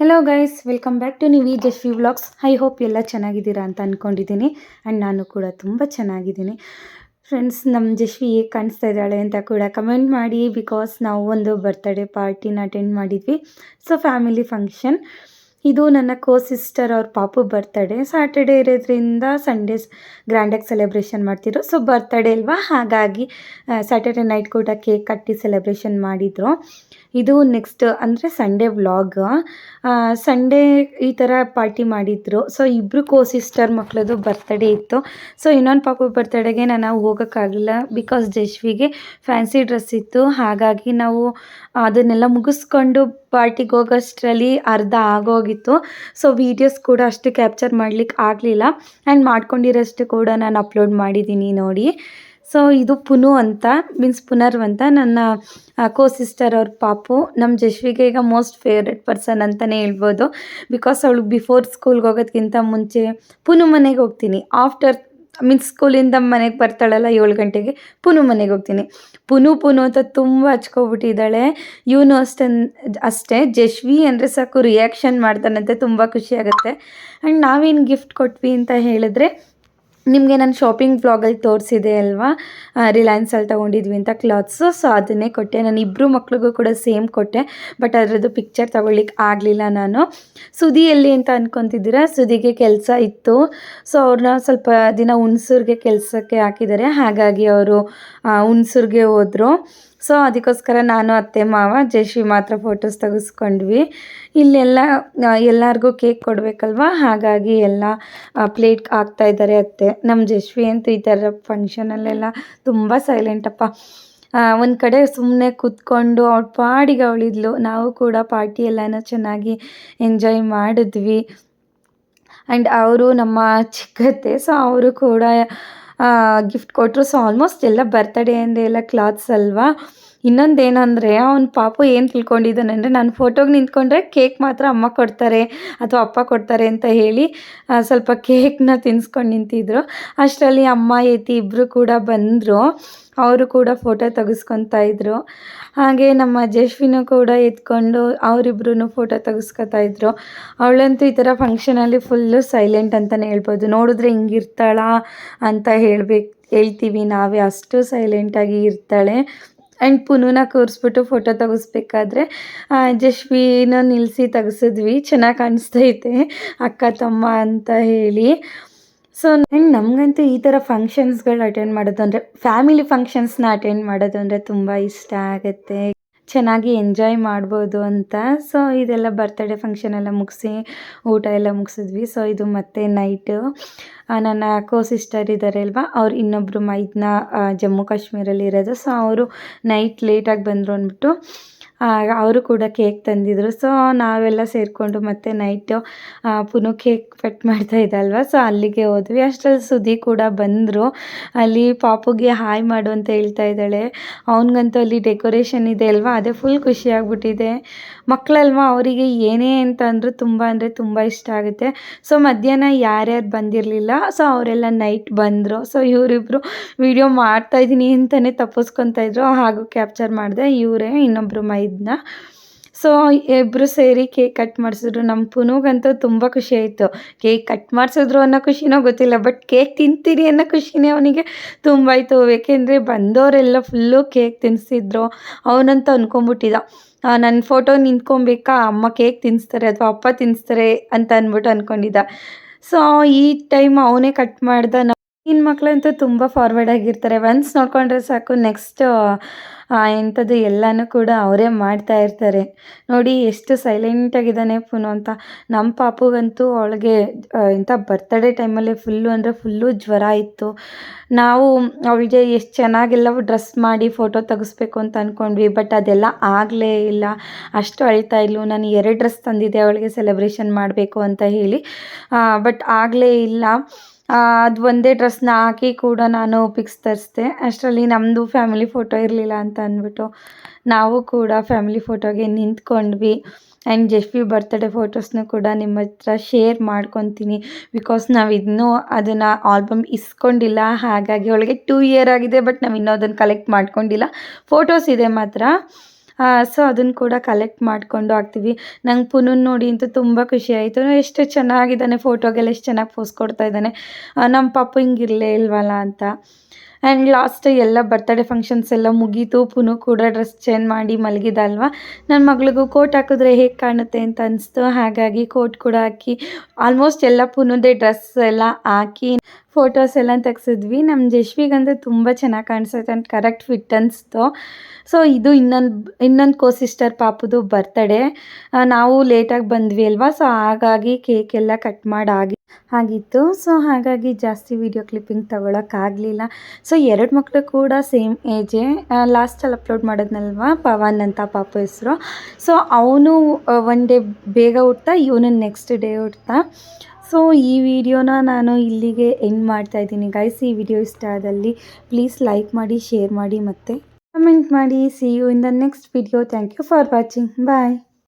Hello guys welcome back to ನೀವು Jasvi vlogs I hope ಎಲ್ಲ ಚೆನ್ನಾಗಿದ್ದೀರಾ ಅಂತ ಅಂದ್ಕೊಂಡಿದ್ದೀನಿ ಆ್ಯಂಡ್ ನಾನು ಕೂಡ ತುಂಬ ಚೆನ್ನಾಗಿದ್ದೀನಿ. ಫ್ರೆಂಡ್ಸ್ ನಮ್ಮ ಜಶ್ವಿ ಹೇಗೆ ಕಾಣಿಸ್ತಾ ಇದ್ದಾಳೆ ಅಂತ ಕೂಡ ಕಮೆಂಟ್ ಮಾಡಿ ಬಿಕಾಸ್ ನಾವು ಒಂದು ಬರ್ತ್ಡೇ ಪಾರ್ಟಿನ ಅಟೆಂಡ್ ಮಾಡಿದ್ವಿ. ಸೊ ಫ್ಯಾಮಿಲಿ ಫಂಕ್ಷನ್ ಇದು ನನ್ನ ಕೋ ಸಿಸ್ಟರ್ ಅವ್ರ ಪಾಪು ಬರ್ತಡೇ ಸ್ಯಾಟರ್ಡೇ ಇರೋದ್ರಿಂದ ಸಂಡೇಸ್ ಗ್ರ್ಯಾಂಡಾಗಿ ಸೆಲೆಬ್ರೇಷನ್ ಮಾಡ್ತಿದ್ರು. ಸೊ ಬರ್ತಡೇ ಅಲ್ವಾ? ಹಾಗಾಗಿ ಸ್ಯಾಟರ್ಡೇ ನೈಟ್ ಕೂಡ ಕೇಕ್ ಕಟ್ಟಿ ಸೆಲೆಬ್ರೇಷನ್ ಮಾಡಿದರು. ಇದು ನೆಕ್ಸ್ಟ್ ಅಂದರೆ ಸಂಡೇ ವ್ಲಾಗ್ ಸಂಡೇ ಈ ಥರ ಪಾರ್ಟಿ ಮಾಡಿದ್ರು. ಸೊ ಇಬ್ಬರು ಕೋ ಸಿಸ್ಟರ್ ಮಕ್ಕಳದು ಬರ್ತಡೇ ಇತ್ತು. ಸೊ ಇನ್ನೊಂದು ಪಾಪು ಬರ್ತಡೇಗೆ ನಾನು ಹೋಗೋಕ್ಕಾಗಲಿಲ್ಲ ಬಿಕಾಸ್ ಜಶ್ವಿಗೆ ಫ್ಯಾನ್ಸಿ ಡ್ರೆಸ್ ಇತ್ತು. ಹಾಗಾಗಿ ನಾವು ಅದನ್ನೆಲ್ಲ ಮುಗಿಸ್ಕೊಂಡು ಪಾರ್ಟಿಗೆ ಹೋಗೋಷ್ಟರಲ್ಲಿ ಅರ್ಧ ಆಗೋಗಿತ್ತು. ಸೊ ವೀಡಿಯೋಸ್ ಕೂಡ ಅಷ್ಟು ಕ್ಯಾಪ್ಚರ್ ಮಾಡ್ಲಿಕ್ಕೆ ಆಗಲಿಲ್ಲ. ಆ್ಯಂಡ್ ಮಾಡ್ಕೊಂಡಿರೋಷ್ಟು ಕೂಡ ನಾನು ಅಪ್ಲೋಡ್ ಮಾಡಿದ್ದೀನಿ ನೋಡಿ. ಸೊ ಇದು ಪುನು ಅಂತ ಮೀನ್ಸ್ ಪುನರ್ವ್ ಅಂತ ನನ್ನ ಕೋ ಸಿಸ್ಟರ್ ಅವ್ರ ಪಾಪು. ನಮ್ಮ ಜಶ್ವಿಗೆ ಈಗ ಮೋಸ್ಟ್ ಫೇವ್ರೆಟ್ ಪರ್ಸನ್ ಅಂತಲೇ ಹೇಳ್ಬೋದು. ಬಿಕಾಸ್ ಅವಳು ಬಿಫೋರ್ ಸ್ಕೂಲ್ಗೆ ಹೋಗೋದಕ್ಕಿಂತ ಮುಂಚೆ ಪುನು ಮನೆಗೆ ಹೋಗ್ತೀನಿ. ಆಫ್ಟರ್ ಮೀನ್ಸ್ ಸ್ಕೂಲಿಂದ ಮನೆಗೆ ಬರ್ತಾಳಲ್ಲ ಏಳು ಗಂಟೆಗೆ, ಪುನು ಮನೆಗೆ ಹೋಗ್ತೀನಿ. ಪುನು ಪುನು ಅಂತ ತುಂಬ ಹಚ್ಕೊಬಿಟ್ಟಿದ್ದಾಳೆ. ಇವನು ಅಷ್ಟೇ ಅಷ್ಟೇ ಜಶ್ವಿ ಅಂದರೆ ಸಾಕು ರಿಯಾಕ್ಷನ್ ಮಾಡ್ತಾನಂತೆ, ತುಂಬ ಖುಷಿ ಆಗುತ್ತೆ. ಆ್ಯಂಡ್ ನಾವೇನು ಗಿಫ್ಟ್ ಕೊಟ್ವಿ ಅಂತ ಹೇಳಿದ್ರೆ ನಿಮಗೆ ನಾನು ಶಾಪಿಂಗ್ ವ್ಲಾಗಲ್ಲಿ ತೋರಿಸಿದೆ ಅಲ್ವಾ? ರಿಲಯನ್ಸಲ್ಲಿ ತೊಗೊಂಡಿದ್ವಿ ಅಂತ ಕ್ಲಾತ್ಸು ಸೊ ಅದನ್ನೇ ಕೊಟ್ಟೆ. ನಾನು ಇಬ್ಬರು ಮಕ್ಳಿಗೂ ಕೂಡ ಸೇಮ್ ಕೊಟ್ಟೆ. ಬಟ್ ಅದರದ್ದು ಪಿಕ್ಚರ್ ತಗೊಳ್ಳಿಕ್ಕೆ ಆಗಲಿಲ್ಲ ನಾನು. ಸುದಿಯಲ್ಲಿ ಅಂತ ಅಂದ್ಕೊತಿದ್ದೀರಾ ಸುದಿಗೆ ಕೆಲಸ ಇತ್ತು. ಸೊ ಅವ್ರನ್ನ ಸ್ವಲ್ಪ ದಿನ ಹುಣ್ಸೂರಿಗೆ ಕೆಲಸಕ್ಕೆ ಹಾಕಿದ್ದಾರೆ. ಹಾಗಾಗಿ ಅವರು ಹುಣ್ಸೂರಿಗೆ ಹೋದರು. ಸೊ, ಅದಕ್ಕೋಸ್ಕರ ನಾನು ಅತ್ತೆ, ಮಾವ ಜಯಶ್ರೀ ಮಾತ್ರ ಫೋಟೋಸ್ ತೆಗೆಸ್ಕೊಂಡ್ವಿ. ಇಲ್ಲೆಲ್ಲ ಎಲ್ಲರಿಗೂ ಕೇಕ್ ಕೊಡಬೇಕಲ್ವಾ? ಹಾಗಾಗಿ ಎಲ್ಲ ಪ್ಲೇಟ್ ಹಾಕ್ತಾ ಇದ್ದಾರೆ ಅತ್ತೆ. ನಮ್ಮ ಜಶ್ವಿ ಅಂತೂ ಈ ಥರ ಫಂಕ್ಷನಲ್ಲೆಲ್ಲ ತುಂಬ ಸೈಲೆಂಟಪ್ಪ ಒಂದು ಕಡೆ ಸುಮ್ಮನೆ ಕೂತ್ಕೊಂಡು ಅವಳ ಪಾಡಿಗೆ ಅವಳಿದ್ಲು. ನಾವು ಕೂಡ ಪಾರ್ಟಿ ಎಲ್ಲನೂ ಚೆನ್ನಾಗಿ ಎಂಜಾಯ್ ಮಾಡಿದ್ವಿ. ಆ್ಯಂಡ್ ಅವರು ನಮ್ಮ ಚಿಕ್ಕತ್ತೆ ಸೊ ಅವರು ಕೂಡ ಗಿಫ್ಟ್ ಕೊಟ್ಟರು ಸೊ ಆಲ್ಮೋಸ್ಟ್ ಎಲ್ಲ ಬರ್ತಡೇ ಅಂದೆ ಎಲ್ಲ ಕ್ಲಾತ್ಸ್ ಅಲ್ವಾ? ಇನ್ನೊಂದೇನಂದರೆ ಅವ್ನ ಪಾಪು ಏನು ತಿಳ್ಕೊಂಡಿದ್ದಾನೆ ಅಂದರೆ ನಾನು ಫೋಟೋಗೆ ನಿಂತ್ಕೊಂಡ್ರೆ ಕೇಕ್ ಮಾತ್ರ ಅಮ್ಮ ಕೊಡ್ತಾರೆ ಅಥವಾ ಅಪ್ಪ ಕೊಡ್ತಾರೆ ಅಂತ ಹೇಳಿ ಸ್ವಲ್ಪ ಕೇಕ್ನ ತಿನ್ಸ್ಕೊಂಡು ನಿಂತಿದ್ರು. ಅಷ್ಟರಲ್ಲಿ ಅಮ್ಮ ಏತಿ ಇಬ್ಬರು ಕೂಡ ಬಂದರು. ಅವರು ಕೂಡ ಫೋಟೋ ತೆಗೆಸ್ಕೊತಾ ಇದ್ರು. ಹಾಗೆ ನಮ್ಮ ಜಶ್ವಿನೂ ಕೂಡ ಎತ್ಕೊಂಡು ಅವರಿಬ್ರು ಫೋಟೋ ತೆಗೆಸ್ಕೊತಾ ಇದ್ರು. ಅವಳಂತೂ ಈ ಥರ ಫಂಕ್ಷನಲ್ಲಿ ಫುಲ್ಲು ಸೈಲೆಂಟ್ ಅಂತಲೇ ಹೇಳ್ಬೋದು. ನೋಡಿದ್ರೆ ಹಿಂಗಿರ್ತಾಳ ಅಂತ ಹೇಳ್ಬೇಕು, ಹೇಳ್ತೀವಿ ನಾವೇ. ಅಷ್ಟು ಸೈಲೆಂಟಾಗಿ ಇರ್ತಾಳೆ. ಆ್ಯಂಡ್ ಪುನೂನ ಕೂರಿಸ್ಬಿಟ್ಟು ಫೋಟೋ ತೆಗೆಸ್ಬೇಕಾದ್ರೆ ಜಶ್ವಿನ ನಿಲ್ಲಿಸಿ ತೆಗೆಸಿದ್ವಿ. ಚೆನ್ನಾಗಿ ಕಾಣಿಸ್ತೈತೆ, ಅಕ್ಕ, ತಮ್ಮ ಅಂತ ಹೇಳಿ. ಸೊ ಆ್ಯಂಡ್ ನಮಗಂತೂ ಈ ಥರ ಫಂಕ್ಷನ್ಸ್ಗಳು ಅಟೆಂಡ್ ಮಾಡೋದು ಅಂದರೆ ಫ್ಯಾಮಿಲಿ ಫಂಕ್ಷನ್ಸ್ನ ಅಟೆಂಡ್ ಮಾಡೋದು ಅಂದರೆ ತುಂಬ ಇಷ್ಟ ಆಗುತ್ತೆ. ಚೆನ್ನಾಗಿ ಎಂಜಾಯ್ ಮಾಡ್ಬೋದು ಅಂತ. ಸೊ ಇದೆಲ್ಲ ಬರ್ತಡೇ ಫಂಕ್ಷನ್ ಎಲ್ಲ ಮುಗಿಸಿ, ಊಟ ಎಲ್ಲ ಮುಗಿಸಿದ್ವಿ. ಸೊ ಇದು ಮತ್ತೆ ನೈಟು ನನ್ನ ಕೋ ಸಿಸ್ಟರ್ ಇದ್ದಾರೆ ಅಲ್ವಾ? ಅವ್ರು ಇನ್ನೊಬ್ಬರು ಮೈದ್ನ ಜಮ್ಮು ಕಾಶ್ಮೀರಲ್ಲಿ ಇರೋದು. ಸೊ ಅವರು ನೈಟ್ ಲೇಟಾಗಿ ಬಂದರು ಅಂದ್ಬಿಟ್ಟು ಅವರು ಕೂಡ ಕೇಕ್ ತಂದಿದ್ರು. ಸೊ ನಾವೆಲ್ಲ ಸೇರಿಕೊಂಡು ಮತ್ತೆ ನೈಟು ಪುನಃ ಕೇಕ್ ಕಟ್ ಮಾಡ್ತಾ ಇದ್ದಲ್ವ? ಸೊ ಅಲ್ಲಿಗೆ ಹೋದ್ವಿ. ಅಷ್ಟರಲ್ಲಿ ಸುದಿ ಕೂಡ ಬಂದರು. ಅಲ್ಲಿ ಪಾಪುಗೆ ಹಾಯ್ ಮಾಡು ಅಂತ ಹೇಳ್ತಾ ಇದ್ದಾಳೆ. ಅವನಿಗಂತೂ ಅಲ್ಲಿ ಡೆಕೋರೇಷನ್ ಇದೆ ಅಲ್ವಾ? ಅದೇ ಫುಲ್ ಖುಷಿಯಾಗ್ಬಿಟ್ಟಿದೆ ಮಕ್ಕಳಲ್ವ ಅವರಿಗೆ ಏನೇ ಅಂತ ಅಂದರೂ ತುಂಬ ಅಂದರೆ ತುಂಬ ಇಷ್ಟ ಆಗುತ್ತೆ. ಸೊ ಮಧ್ಯಾಹ್ನ ಯಾರ್ಯಾರು ಬಂದಿರಲಿಲ್ಲ. ಸೊ ಅವರೆಲ್ಲ ನೈಟ್ ಬಂದರು. ಸೊ ಇವರಿಬ್ಬರು ವಿಡಿಯೋ ಮಾಡ್ತಾಯಿದ್ದೀನಿ ಅಂತಲೇ ತಪ್ಪಿಸ್ಕೊತಾ ಇದ್ರು. ಹಾಗೂ ಕ್ಯಾಪ್ಚರ್ ಮಾಡಿದೆ ಇವರೇ ಇನ್ನೊಬ್ಬರು ಮೈದನ್ನ ಸೊ ಇಬ್ಬರು ಸೇರಿ ಕೇಕ್ ಕಟ್ ಮಾಡಿಸಿದ್ರು. ನಮ್ಮ ಪುನೂಗಂತೂ ತುಂಬ ಖುಷಿ ಆಯಿತು. ಕೇಕ್ ಕಟ್ ಮಾಡಿಸಿದ್ರು ಅನ್ನೋ ಖುಷಿನೋ ಗೊತ್ತಿಲ್ಲ ಬಟ್ ಕೇಕ್ ತಿಂತೀರಿ ಅನ್ನೋ ಖುಷಿನೇ ಅವನಿಗೆ ತುಂಬ ಆಯಿತು. ಏಕೆಂದರೆ ಬಂದವರೆಲ್ಲ ಫುಲ್ಲು ಕೇಕ್ ತಿನ್ನಿಸಿದ್ರು ಅವನಂತ ಅಂದ್ಕೊಂಬಿಟ್ಟಿದ್ದ ನನ್ನ ಫೋಟೋ ನಿಂತ್ಕೊಬೇಕಾ? ಅಮ್ಮ ಕೇಕ್ ತಿನ್ನಿಸ್ತಾರೆ ಅಥವಾ ಅಪ್ಪ ತಿನ್ನಿಸ್ತಾರೆ ಅಂತ ಅಂದ್ಬಿಟ್ಟು ಅಂದ್ಕೊಂಡಿದ್ದ ಸೊ ಈ ಟೈಮ್ ಅವನೇ ಕಟ್ ಮಾಡ್ದ. ಇನ್ನು ಮಕ್ಕಳಂತೂ ತುಂಬ ಫಾರ್ವರ್ಡ್ ಆಗಿರ್ತಾರೆ. ಒನ್ಸ್ ನೋಡ್ಕೊಂಡ್ರೆ ಸಾಕು ನೆಕ್ಸ್ಟ್ ಇಂಥದ್ದು ಎಲ್ಲನೂ ಕೂಡ ಅವರೇ ಮಾಡ್ತಾ ಇರ್ತಾರೆ. ನೋಡಿ, ಎಷ್ಟು ಸೈಲೆಂಟಾಗಿದ್ದಾನೆ ಪುನು ಅಂತ. ನಮ್ಮ ಪಾಪುಗಂತೂ ಅವಳಿಗೆ ಇಂಥ ಬರ್ತಡೇ ಟೈಮಲ್ಲಿ ಫುಲ್ಲು ಅಂದರೆ ಫುಲ್ಲು ಜ್ವರ ಇತ್ತು. ನಾವು ಅವಳಿಗೆ ಎಷ್ಟು ಚೆನ್ನಾಗೆಲ್ಲ ಡ್ರೆಸ್ ಮಾಡಿ ಫೋಟೋ ತೆಗಿಸ್ಬೇಕು ಅಂತ ಅಂದ್ಕೊಂಡ್ವಿ ಬಟ್ ಅದೆಲ್ಲ ಆಗಲೇ ಇಲ್ಲ. ಅಷ್ಟು ಅಳ್ತಾ ಇದ್ಲು. ನಾನು ಎರಡು ಡ್ರೆಸ್ ತಂದಿದ್ದೆ, ಅವಳಿಗೆ ಸೆಲೆಬ್ರೇಷನ್ ಮಾಡಬೇಕು ಅಂತ ಹೇಳಿ. ಬಟ್ ಆಗಲೇ ಇಲ್ಲ. ಅದು ಒಂದೇ ಡ್ರೆಸ್ನ ಹಾಕಿ ಕೂಡ ನಾನು ಪಿಕ್ಸ್ ತರಿಸ್ದೆ. ಅಷ್ಟರಲ್ಲಿ ನಮ್ಮದು ಫ್ಯಾಮಿಲಿ ಫೋಟೋ ಇರಲಿಲ್ಲ ಅಂತ ಅಂದ್ಬಿಟ್ಟು ನಾವು ಕೂಡ ಫ್ಯಾಮಿಲಿ ಫೋಟೋಗೆ ನಿಂತ್ಕೊಂಡ್ವಿ. ಆ್ಯಂಡ್ ಜೆಫಿ ಬರ್ತ್ಡೇ ಫೋಟೋಸ್ನೂ ಕೂಡ ನಿಮ್ಮ ಹತ್ರ ಶೇರ್ ಮಾಡ್ಕೊತೀನಿ. ಬಿಕಾಸ್ ನಾವು ಇನ್ನೂ ಅದನ್ನು ಆಲ್ಬಮ್ ಇಸ್ಕೊಂಡಿಲ್ಲ. ಹಾಗಾಗಿ ಅವಳಿಗೆ ಟೂ ಇಯರ್ ಆಗಿದೆ ಬಟ್ ನಾವು ಇನ್ನೂ ಅದನ್ನು ಕಲೆಕ್ಟ್ ಮಾಡ್ಕೊಂಡಿಲ್ಲ. ಫೋಟೋಸ್ ಇದೆ ಮಾತ್ರ. ಸೊ ಅದನ್ನು ಕೂಡ ಕಲೆಕ್ಟ್ ಮಾಡಿಕೊಂಡು ಹಾಕ್ತೀವಿ. ನಂಗೆ ಪುನಃ ನೋಡಿ ಅಂತೂ ತುಂಬ ಖುಷಿ ಆಯಿತು. ಎಷ್ಟು ಚೆನ್ನಾಗಿದ್ದಾನೆ ಫೋಟೋಗೆಲ್ಲ ಎಷ್ಟು ಚೆನ್ನಾಗಿ ಪೋಸ್ ಕೊಡ್ತಾ ಇದ್ದಾನೆ. ನಮ್ಮ ಪಾಪು ಹಿಂಗಿರಲೇ ಇಲ್ವಲ್ಲ ಅಂತ. ಆ್ಯಂಡ್ ಲಾಸ್ಟ್ ಎಲ್ಲ ಬರ್ತಡೇ ಫಂಕ್ಷನ್ಸ್ ಎಲ್ಲ ಮುಗೀತು. ಪುನಃ ಕೂಡ ಡ್ರೆಸ್ ಚೇಂಜ್ ಮಾಡಿ ಮಲಗಿದಲ್ವ ನನ್ನ ಮಗಳಿಗೂ ಕೋಟ್ ಹಾಕಿದ್ರೆ ಹೇಗೆ ಕಾಣುತ್ತೆ ಅಂತ ಅನಿಸ್ತು. ಹಾಗಾಗಿ ಕೋಟ್ ಕೂಡ ಹಾಕಿ ಆಲ್ಮೋಸ್ಟ್ ಎಲ್ಲ ಪುನಃದೇ ಡ್ರೆಸ್ ಎಲ್ಲ ಹಾಕಿ ಫೋಟೋಸ್ ಎಲ್ಲ ತೆಗೆಸಿದ್ವಿ. ನಮ್ಮ ಜಶ್ವಿಗಂದ್ರೆ ತುಂಬ ಚೆನ್ನಾಗಿ ಕಾಣಿಸುತ್ತೆ ಅಂತ ಕರೆಕ್ಟ್ ಫಿಟ್ ಅನಿಸ್ತು. ಸೊ ಇದು ಇನ್ನೊಂದು ಇನ್ನೊಂದು ಕೋ ಸಿಸ್ಟರ್ ಪಾಪದು ಬರ್ತಡೇ ನಾವು ಲೇಟಾಗಿ ಬಂದ್ವಿ ಅಲ್ವಾ? ಸೊ ಹಾಗಾಗಿ ಕೇಕ್ ಎಲ್ಲ ಕಟ್ ಮಾಡಿ ಆಗಿ ಆಗಿತ್ತು ಸೊ ಹಾಗಾಗಿ ಜಾಸ್ತಿ ವಿಡಿಯೋ ಕ್ಲಿಪ್ಪಿಂಗ್ ತಗೊಳಕ್ಕಾಗಲಿಲ್ಲ. ಸೊ ಎರಡು ಮಕ್ಕಳು ಕೂಡ ಸೇಮ್ ಏಜೆ ಲಾಸ್ಟಲ್ಲಿ ಅಪ್ಲೋಡ್ ಮಾಡೋದ್ನಲ್ವ? ಪವನ್ ಅಂತ ಪಾಪ ಹೆಸರು. ಸೊ ಅವನು ಒನ್ ಡೇ ಬೇಗ ಹುಡ್ತಾ ಇವನು ನೆಕ್ಸ್ಟ್ ಡೇ ಹುಡ್ತಾ ಸೊ ಈ ವಿಡಿಯೋನ ನಾನು ಇಲ್ಲಿಗೆ ಎಂಡ್ ಮಾಡ್ತಾ ಇದ್ದೀನಿ. ಗೈಸ್ ಈ ವಿಡಿಯೋ ಇಷ್ಟ ಆದಲ್ಲಿ ಪ್ಲೀಸ್ ಲೈಕ್ ಮಾಡಿ ಶೇರ್ ಮಾಡಿ ಮತ್ತು ಕಮೆಂಟ್ ಮಾಡಿ. See you in the next video thank you for watching bye